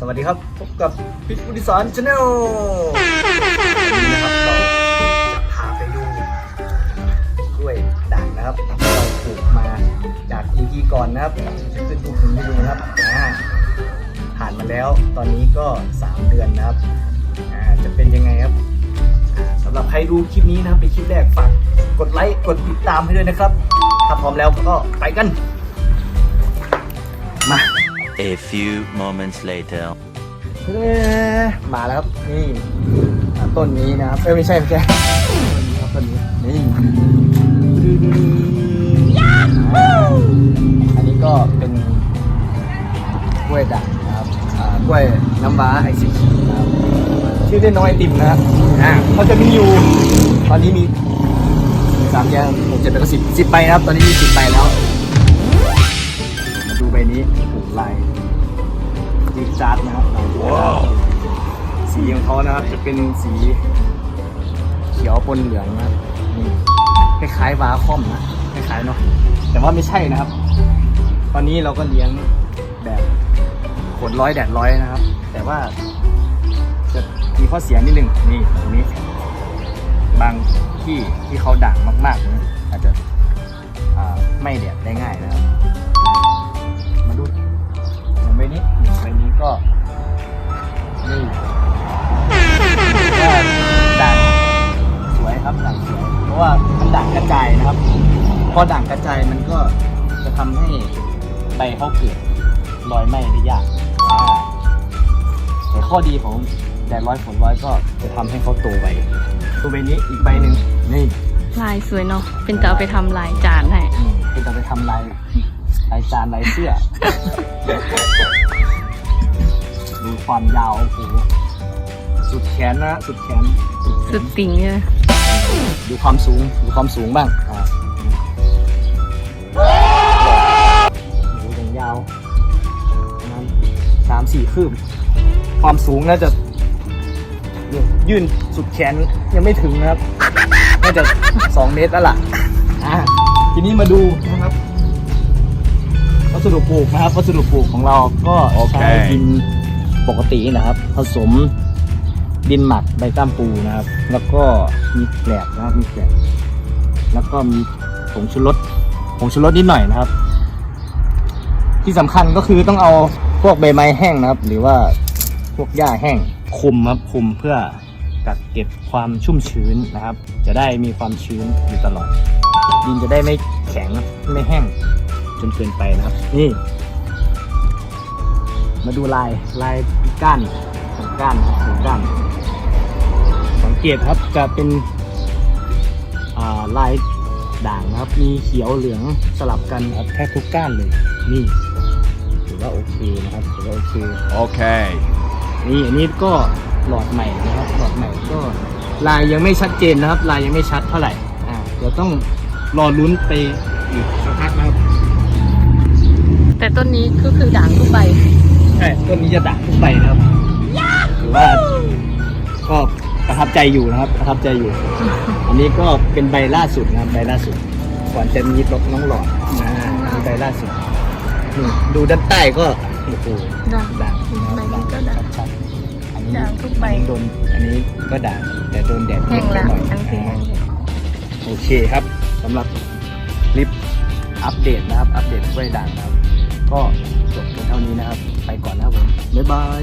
สวัสดีครับ พบกับพิษบุติสารชาแนลวันนี้นะครับเราจะพาไปดูกล้วยด่างนะครับที่เราปลูกมาจาก EP ก่อนนะครับจะขึ้นรูปให้ดูนะครับอ่าผ่านมาแล้วตอนนี้ก็ 3 เดือนนะครับอ่าจะเป็นยังไงครับอ่าสำหรับใครดูคลิปนี้นะครับเป็นคลิปแรกฝากกดไลค์กดติดตามให้ด้วยนะครับ ถ้าพร้อมแล้วก็ไปกัน มา A few moments later. เอ้ยมาแล้วครับนี่อ่าต้นนี้นะครับเอ้ยไม่ใช่ไม่ใช่ต้นนี้ครับต้นนี้นี่อ่าอันนี้ก็เป็นกล้วยด่างนะครับอ่ากล้วยน้ำว้าไอซีนะครับชื่อเล่นน้องไอติมนะครับอ่าเขาจะมีอยู่ ตอนนี้มีสามอย่างหกเจ็ดแปดก็สิบสิบใบนะครับ ตอนนี้มีสิบใบแล้ว ของเขานะครับ จะเป็นสีเขียวปนเหลืองนะครับนี่คล้ายๆวาคอมนะคล้ายๆเนาะแต่ว่าไม่ใช่นะครับ ตอนนี้เราก็เลี้ยงแบบขนร้อยแดดร้อยนะครับ แต่ว่าจะมีข้อเสียนิดนึงนี่ตรงนี้ บางที่ที่เขาด่างมากๆนี่อาจจะไม่แดดได้ง่ายนะครับ พอด่างกระจายมันก็จะทำให้ใบเขาเกิดรอยไหม้ได้ยากอ่าแต่ข้อดีของแดดร้อยฝนร้อยก็จะทำให้เขาโตไวตัวใบนี้อีกใบหนึ่งนี่ลายสวยเนาะเป็นจะเอาไปทำลายจานให้เป็นจะไปทำลายลายจานลายเสื้อ ดูความยาวโอ้โหสุดแขนนะสุดแขนสุดแขสุนดติ่งเลยดูความสูง ดูความสูงบ้างอ่า สามสี่คืบ ความสูงน่าจะเนี่ยยื่นสุดแขนยังไม่ถึงนะครับ น่าจะสองเมตรแล้วล่ะอ่าทีนี้มาดูนะครับ วัสดุปลูกนะครับ วัสดุปลูกของเราก็โอเคใช้ดินปกตินะครับ ผสมดินหมักใบก้ามปูนะครับ แล้วก็มีแกลบนะครับมีแกลบแล้วก็มีผงชูรสผงชูรสนิดหน่อยนะครับ ที่สำคัญก็คือต้องเอาพ วกใบไม้แห้งนะครับ หรือว่าพวกหญ้าแห้งคลุมครับคลุมเพื่อกักเก็บความชุ่มชื้นนะครับ จะได้มีความชื้นอยู่ตลอด ดินจะได้ไม่แข็งไม่แห้งจนเกินไปนะครับ นี่ มาดูลายลายก้านของก้านครับของก้านสังเกตครับจะเป็นอ่าลายด่างนะครับ มีเขียวเหลืองสลับกันครับแทบทุกก้านเลย นี่ ถือว่าโอเคนะครับถือว่าโอเค Okay. นี่อันนี้ก็หลอดใหม่นะครับหลอดใหม่ก็ลายยังไม่ชัดเจนนะครับ ลายยังไม่ชัดเท่าไหร่อ่าเดี๋ยวต้องรอลุ้นไปอีกสักพักนะครับแต่ต้นนี้ก็คือด่างทุกใบใช่ต้นนี้จะด่างทุกใบนะครับถือว่าก็ประทับใจอยู่นะครับ ประทับใจอยู่ อันนี้ก็เป็นใบล่าสุดนะครับใบล่าสุด ก่อนจะมีรถน้องหลอดอ่าอันนี้ใบล่าสุด นี่ดูด้านใต้ก็โอ้โหด่างด่างนะครับใบนี้ก็ด่างชัดๆอันนี้ด่างทุกใบ อันนี้โดนอันนี้ก็ด่างแต่โดนแดดแห้งนิแล้ดวหน่อยทั้งทีแห้งเลยโอเคครับสำหรับคลิปอัปเดตนะครับ อัปเดตกล้วยด่างนะครับ ก็จบเพียงเท่านี้นะครับ ไปก่อนนะครับผมบ๊ายบาย